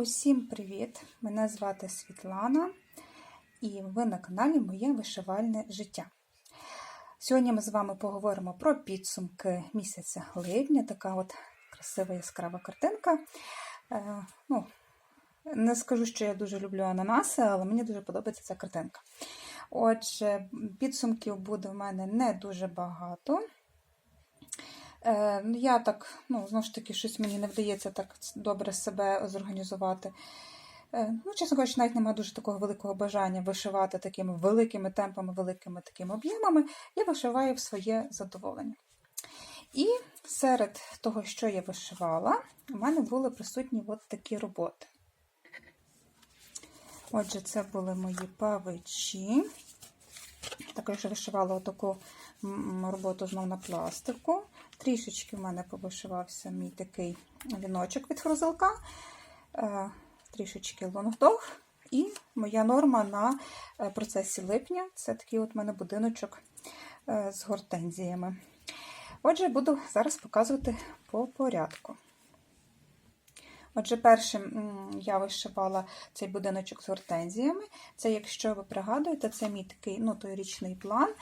Усім привіт! Мене звати Світлана і ви на каналі Моє вишивальне життя. Сьогодні ми з вами поговоримо про підсумки місяця липня. Така от красива яскрава картинка. Е, ну, не скажу, що я дуже люблю ананаси, але мені дуже подобається ця картинка. Отже, підсумків буде в мене не дуже багато. Е, ну, Я так, ну, знову ж таки, щось мені не вдається так добре себе зорганізувати. Е, Ну, Чесно кажучи, навіть немає дуже такого великого бажання вишивати такими великими темпами, великими такими об'ємами. Я вишиваю в своє задоволення. І серед того, що я вишивала, у мене були присутні от такі роботи. Отже, це були мої павичі. Також вишивала отаку роботу знову на пластику. Трішечки в мене повишивався мій такий віночок від фрузелка, трішечки лонгдог. І моя норма на процесі липня це такий от у мене будиночок з гортензіями. Отже, буду зараз показувати по порядку. Отже, першим я вишивала цей будиночок з гортензіями. Це, якщо ви пригадуєте, це мій такий ну, той річний план,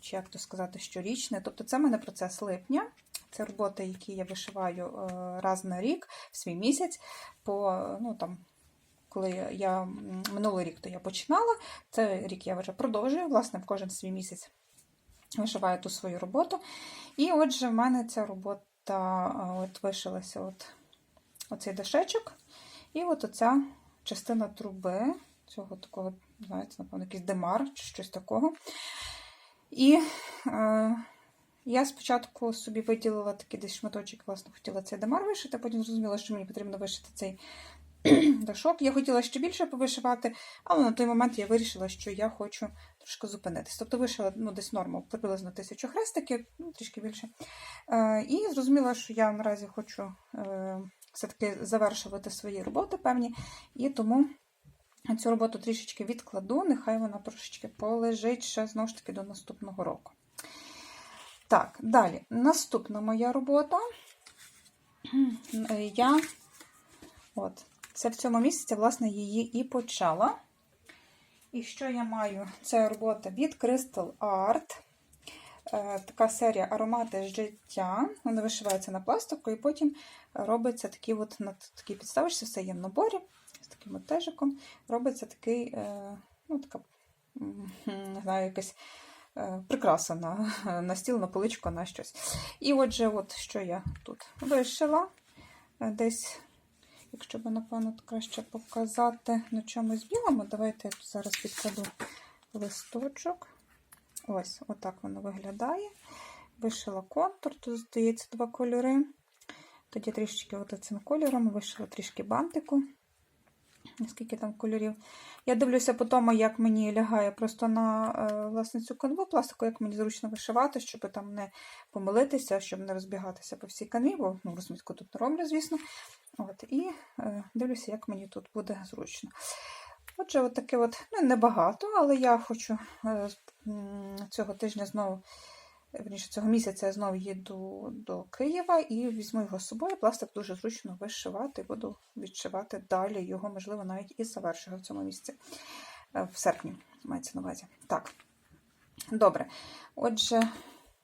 чи як то сказати, щорічний. Тобто це в мене процес липня. Це роботи, які я вишиваю раз на рік, в свій місяць. по, ну, там, Коли я минулий рік то я починала, цей рік я вже продовжую, власне, в кожен свій місяць вишиваю ту свою роботу. І отже, в мене ця робота от вишилася. от оцей дешечок. І от оця частина труби, цього такого, знаєте, напевно, якийсь демар чи щось такого. І е, я спочатку собі виділила такий десь шматочок, власне, хотіла цей демар вишити, потім зрозуміла, що мені потрібно вишити цей дашок. Я хотіла ще більше повишивати, але на той момент я вирішила, що я хочу трошки зупинитись. Тобто вишила ну, десь норму приблизно тисячу хрестиків, ну, трішки більше. Е, І зрозуміла, що я наразі хочу. Е, все-таки завершувати свої роботи певні, і тому цю роботу трішечки відкладу, нехай вона трошечки полежить ще знову ж таки до наступного року. Так, далі. Наступна моя робота. Я, от, це в цьому місяці, власне, її і почала. І що я маю? Це робота від Crystal Art. Е, така серія аромати життя. Вона вишивається на пластику, і потім робиться такий от, на такій підставочці, все є в наборі таким тежиком. Робиться такий, е, ну, така, не знаю, якась е, прикраса на, на стіл, на поличку, на щось. І отже, от що я тут вишила. Десь, якщо б, напевно, краще показати на чомусь білому, давайте я зараз підкладу листочок. Ось, отак воно виглядає. Вишила контур, тут, здається, два кольори. Тоді трішечки от цим кольором вишила трішки бантику. Скільки там кольорів. Я дивлюся по тому, як мені лягає просто на е, власне, цю канву пластику, як мені зручно вишивати, щоб там не помилитися, щоб не розбігатися по всій канві, бо ну, розмітку тут не роблю, звісно. От, І е, дивлюся, як мені тут буде зручно. Отже, от таке от, ну, небагато, але я хочу е, цього тижня знову, верніше, цього місяця я знову їду до Києва і візьму його з собою. Пластик дуже зручно вишивати, буду відшивати далі. Його, можливо, навіть і завершую в цьому місці. Е, в серпні, мається на увазі. Так, добре. Отже,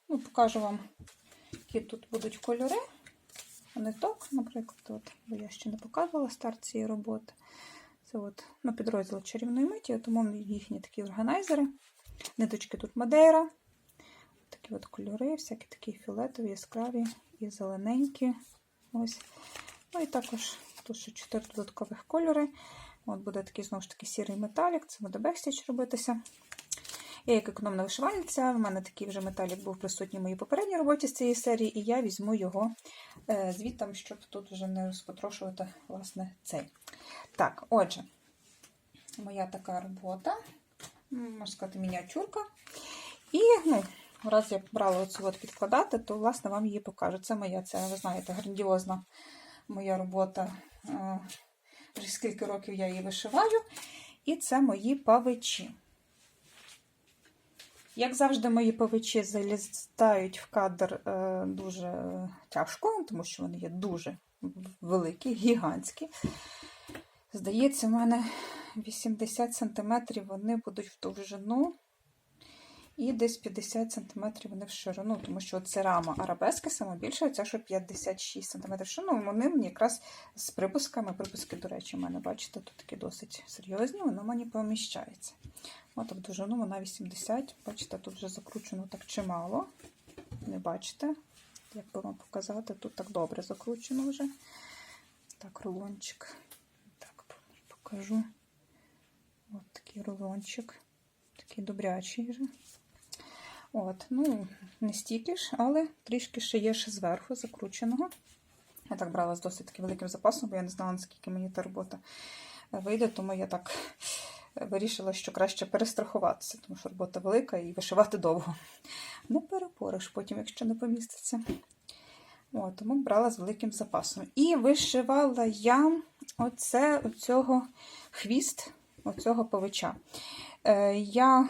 ну, покажу вам, які тут будуть кольори. Ниток, наприклад, от, бо я ще не показувала старт цієї роботи. Це от, ну, підрозділ чарівної миті, тому їхні такі органайзери. Ниточки тут Мадейра. Такі от кольори, всякі такі фіолетові, яскраві і зелененькі. Ось. Ну і також тут ще 4 додаткових кольори. От Буде такий, знову ж таки, сірий металік, це буде бекстіч робитися. Я як економна вишивальниця, в мене такий вже металік був присутній в моїй попередній роботі з цієї серії, і я візьму його е, звідти, щоб тут вже не розпотрошувати власне, цей. Так, отже, моя така робота, можна сказати, мініатюрка. І, ну, раз я брала оцю от підкладати, то, власне, вам її покажу. Це моя, це, ви знаєте, грандіозна моя робота. Е, вже скільки років я її вишиваю. І це мої павичі. Як завжди, мої павичі залізають в кадр е, дуже тяжко, тому що вони є дуже великі, гігантські. Здається, в мене 80 см вони будуть в довжину. І десь 50 см вони в ширину, тому що це рама арабески саме більше, ця що 56 см в ширину. Вони мені якраз з припусками, припуски, до речі, у мене, бачите, тут такі досить серйозні, воно мені поміщається. От в довжину вона 80. Бачите, тут вже закручено так чимало. Не бачите, як би вам показати, тут так добре закручено вже. Так, рулончик. Так, покажу. От такий рулончик. Такий добрячий вже. От, ну, не стільки ж, але трішки ще є ще зверху закрученого. Я так брала з досить таки великим запасом, бо я не знала, наскільки мені та робота вийде, тому я так вирішила, що краще перестрахуватися, тому що робота велика і вишивати довго. Не перепориш потім, якщо не поміститься. От, тому брала з великим запасом. І вишивала я оце, оцього хвіст, оцього павича. Е, я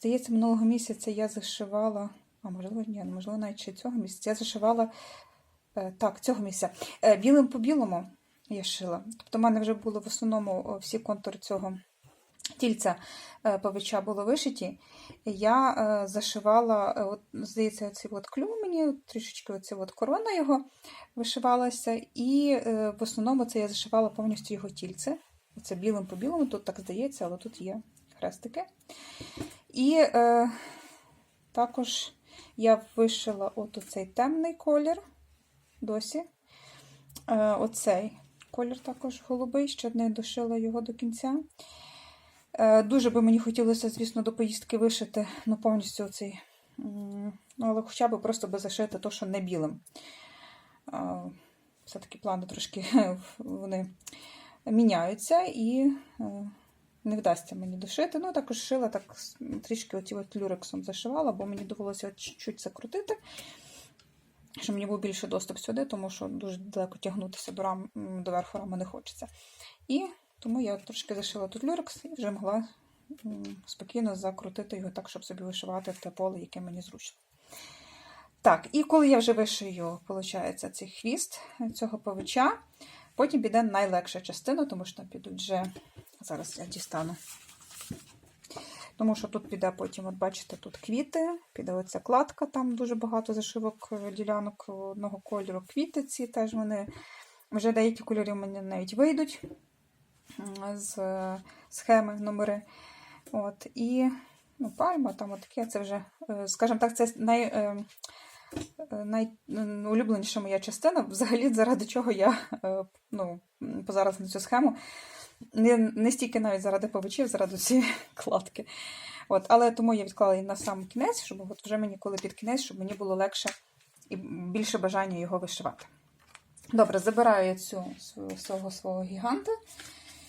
Здається, минулого місяця я зашивала, а можливо, ні, можливо, навіть ще цього місяця я зашивала е, так, цього місяця. Е, білим по білому я шила. Тобто, в мене вже були в основному всі контури цього тільця е, павича були вишиті. Я зашивала, от, здається, оцей от клюв мені, трішечки оця от корона його вишивалася, і в основному це я зашивала повністю його тільце. Це білим по білому, тут так здається, але тут є хрестики. І е, також я вишила от оцей темний колір досі. Е, Оцей колір також голубий, ще не дошила його до кінця. Е, Дуже би мені хотілося, звісно, до поїздки вишити ну, повністю оцей, ну, але хоча б просто би зашити то, що не білим. Е, Все-таки плани трошки вони міняються і. Е, не вдасться мені дошити. Ну, також шила так трішки оті от люрексом зашивала, бо мені довелося чуть-чуть закрутити, щоб мені був більше доступ сюди, тому що дуже далеко тягнутися до рам, до верху рами не хочеться. І тому я трошки зашила тут люрекс і вже могла спокійно закрутити його так, щоб собі вишивати те поле, яке мені зручно. Так, і коли я вже вишию, виходить, цей хвіст цього павича, потім піде найлегша частина, тому що там підуть вже Зараз я дістану. Тому що тут піде потім, от бачите, тут квіти, піде оця кладка, там дуже багато зашивок е, ділянок одного кольору. Квіти ці теж вони вже деякі кольори в мене навіть вийдуть з е, схеми номери. От, І ну, пальма, там таке, це вже, е, скажімо так, це най, найулюбленіша моя частина. Взагалі, заради чого я ну, позараз на цю схему не не стільки навіть заради повичів, заради цієї кладки. От, Але тому я відклала її на сам кінець, щоб от вже мені коли під кінець, щоб мені було легше і більше бажання його вишивати. Добре, забираю я цю свого свого гіганта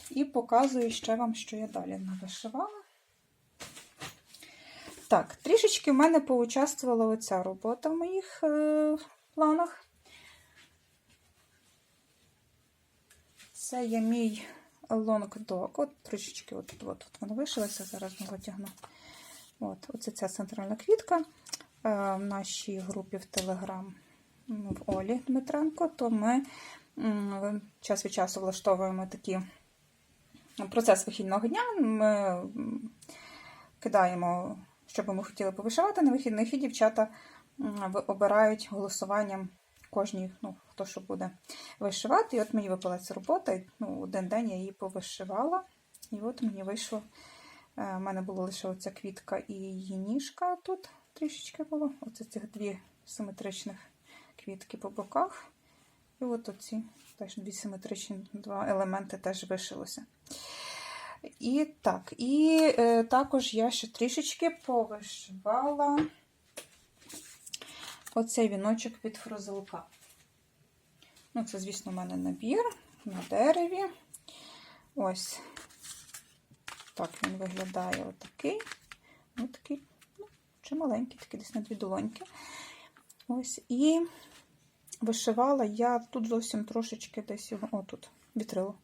і показую ще вам, що я далі навишивала. Так, трішечки в мене поучаствувала оця робота в моїх е, планах. Це є мій Dog. От трішечки от, от, от воно вишилося, зараз ми витягну. От, Оце ця центральна квітка. Е, в нашій групі в Телеграм в Олі Дмитренко, то ми час від часу влаштовуємо такий процес вихідного дня. Ми кидаємо, що би ми хотіли повишивати на вихідних, і дівчата обирають голосуванням кожній, ну, хто що буде вишивати. І от мені випала ця робота, і ну, один день я її повишивала. І от мені вийшло. У е, мене була лише оця квітка і її ніжка тут трішечки було. Оце цих дві симетричних квітки по боках. І от оці теж дві симетричні два елементи теж вишилося. І так, і е, також я ще трішечки повишивала оцей віночок від фрозелка. Ну, це, звісно, у мене набір на дереві. Ось так він виглядає отакий. Отакий, ну, чи маленький, такий десь на дві долоньки. Ось, і вишивала я тут зовсім трошечки десь його, отут, вітрило.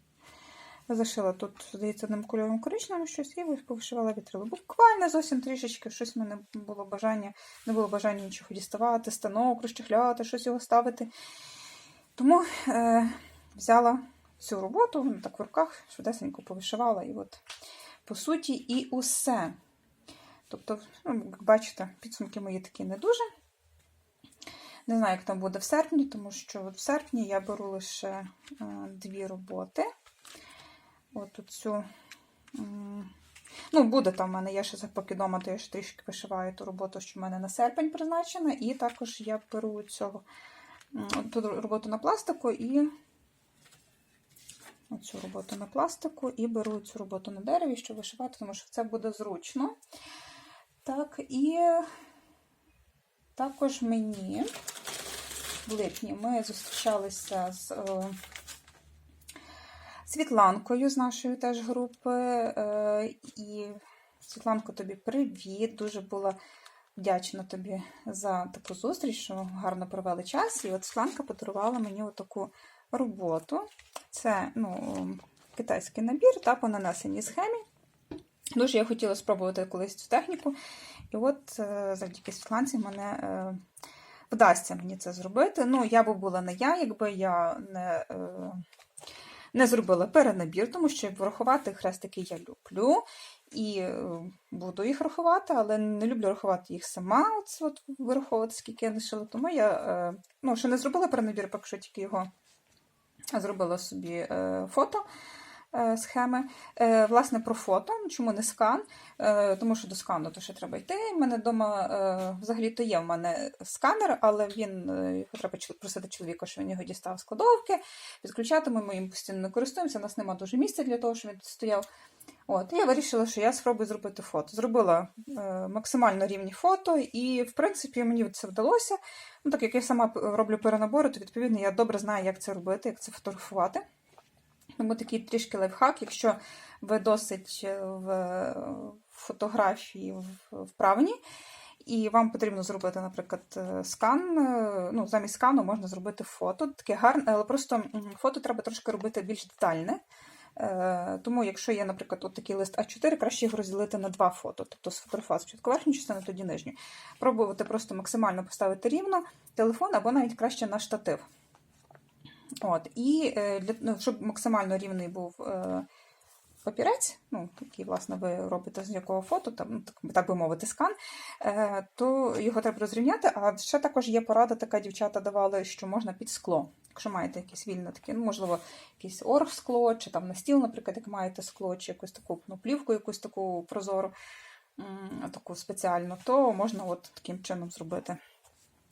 Зашила тут, здається, одним кольором коричневим щось і повишивала вітрило. Буквально зовсім трішечки щось в мене було бажання, не було бажання нічого діставати, станок, розчехляти, щось його ставити. Тому е, взяла цю роботу, ну, так в руках швидесенько повишивала. І от, по суті, і усе. Тобто, ну, як бачите, підсумки мої такі не дуже. Не знаю, як там буде в серпні, тому що в серпні я беру лише е, дві роботи. От цю. м, Ну, буде там в мене, я ще поки вдома, то я ще трішки вишиваю ту роботу, що в мене на серпень призначена. І також я беру ту роботу на пластику і оцю роботу на пластику, і беру цю роботу на дереві, щоб вишивати, тому що це буде зручно. Так, і також мені в липні ми зустрічалися з е, Світланкою з нашої теж групи. Е, і Світланко, тобі привіт. Дуже була вдячна тобі за таку зустріч, що гарно провели час. І от Світланка подарувала мені таку роботу. Це ну, китайський набір та по нанесеній схемі. Дуже я хотіла спробувати колись цю техніку. І от е, завдяки Світланці мене е, вдасться мені це зробити. Ну, я би була не я, якби я не, не зробила перенабір, тому що врахувати хрестики я люблю. І е, буду їх рахувати, але не люблю рахувати їх сама, от, от вираховувати, скільки я лишила. Тому я е, ну, ще не зробила перенабір, поки що тільки його зробила собі е, фото схеми. Е, Власне, про фото. Чому не скан? Е, Тому що до скану то ще треба йти. У мене вдома взагалі-то є в мене сканер, але він е, треба просити чоловіка, що він його дістав з кладовки. Підключати ми їм постійно не користуємося. У нас немає дуже місця для того, щоб він стояв. От, я вирішила, що я спробую зробити фото. Зробила е, максимально рівні фото, і, в принципі, мені це вдалося. Ну, так як я сама роблю перенабори, то відповідно я добре знаю, як це робити, як це фотографувати. Тому такий трішки лайфхак, якщо ви досить е, в фотографії вправні, і вам потрібно зробити, наприклад, е, скан. е, Ну, замість скану можна зробити фото. Таке гарне, але просто фото треба трошки робити більш детальне. Е, Тому, якщо є, наприклад, от такий лист А4, краще його розділити на два фото, тобто сфотографувати спочатку верхню частину, тоді нижню. Пробувати просто максимально поставити рівно телефон або навіть краще на штатив. От, І е, для, ну, щоб максимально рівний був е, папірець, ну, який, власне, ви робите з якого фото, там, ну, так, би мовити, скан, е, то його треба розрівняти. А ще також є порада, така дівчата давали, що можна під скло. Якщо маєте якесь вільне таке, ну, можливо, якийсь оргскло, чи там на стіл, наприклад, як маєте скло, чи якусь таку ну, плівку, якусь таку прозору, таку спеціальну, то можна от таким чином зробити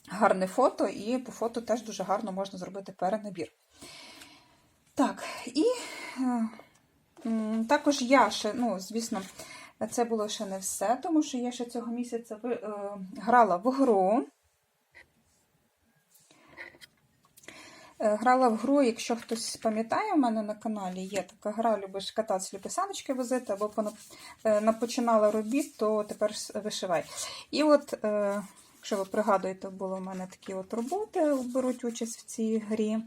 гарне фото, і по фото теж дуже гарно можна зробити перенабір. Так, і е, також я ще, ну, звісно, це було ще не все, тому що я ще цього місяця е, грала в гру. Е, Грала в гру, якщо хтось пам'ятає, у мене на каналі є така гра, любиш кататися, любиш саночки возити, або пона- е, напочинала робіт, то тепер вишивай. І от, якщо ви пригадуєте, були у мене такі от роботи, беруть участь в цій грі.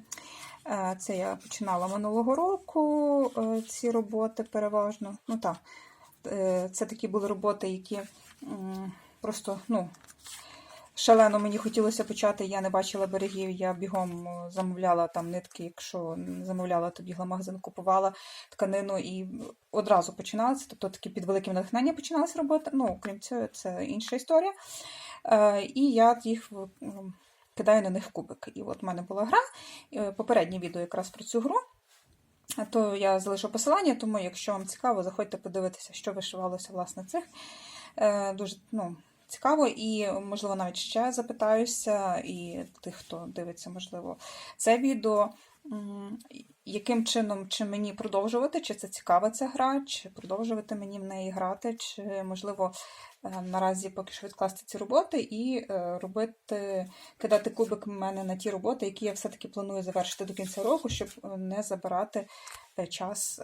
Е, Це я починала минулого року, е, ці роботи переважно. Ну так, е, це такі були роботи, які просто, ну, Шалено мені хотілося почати, я не бачила берегів, я бігом замовляла там нитки, якщо замовляла, то бігла в магазин, купувала тканину і одразу починалася. Тобто такі під великим натхненням починалася робота. Ну, крім цього, це інша історія. Е, і я їх кидаю на них кубик. І от в мене була гра, е, попереднє відео якраз про цю гру. То я залишу посилання, тому якщо вам цікаво, заходьте подивитися, що вишивалося власне цих. Е, Дуже ну, цікаво, і, можливо, навіть ще запитаюся, і тих, хто дивиться, можливо, це відео. Яким чином чи мені продовжувати, чи це цікава ця гра, чи продовжувати мені в неї грати, чи можливо наразі поки що відкласти ці роботи і е, робити, кидати кубик в мене на ті роботи, які я все-таки планую завершити до кінця року, щоб е, не забирати е, час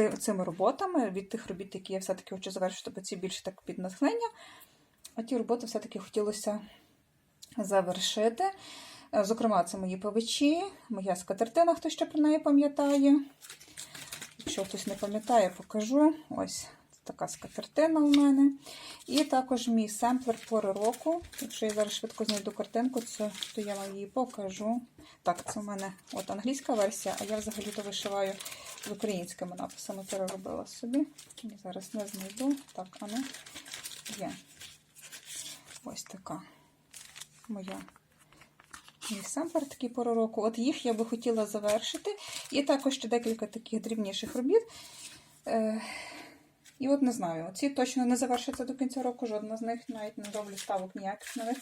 е, цими роботами від тих робіт, які я все-таки хочу завершити, бо ці більше так під натхнення. А ті роботи все-таки хотілося завершити. Е, Зокрема, це мої павичі, моя скатертина, хто ще про неї пам'ятає. Якщо хтось не пам'ятає, покажу. Ось така скатертина у мене. І також мій семплер пори року. Якщо я зараз швидко знайду картинку, це, то я вам її покажу. Так, це у мене от англійська версія, а я взагалі-то вишиваю з українськими написами, переробила собі. Я зараз не знайду. Так, а ну, є. Ось така моя мій семплер такий пори року. От їх я би хотіла завершити. І також ще декілька таких дрібніших робіт. І от не знаю, ці точно не завершаться до кінця року, жодна з них навіть не роблю ставок ніяких нових.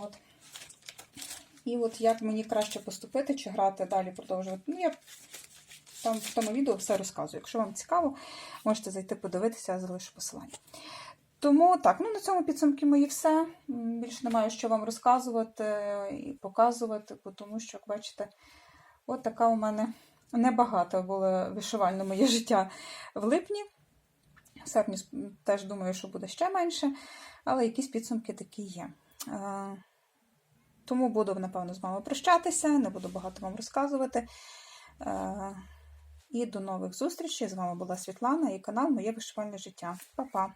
От. І от як мені краще поступити, чи грати далі, продовжувати. Ну, я там в тому відео все розказую. Якщо вам цікаво, можете зайти подивитися, я залишу посилання. Тому так, ну на цьому підсумки мої все. Більше немає що вам розказувати і показувати, тому що, як бачите, от така у мене небагато було вишивальне моє життя в липні. В серпні теж думаю, що буде ще менше, але якісь підсумки такі є. Е, Тому буду, напевно, з вами прощатися, не буду багато вам розказувати. Е, І до нових зустрічей. З вами була Світлана і канал Моє вишивальне життя. Па-па!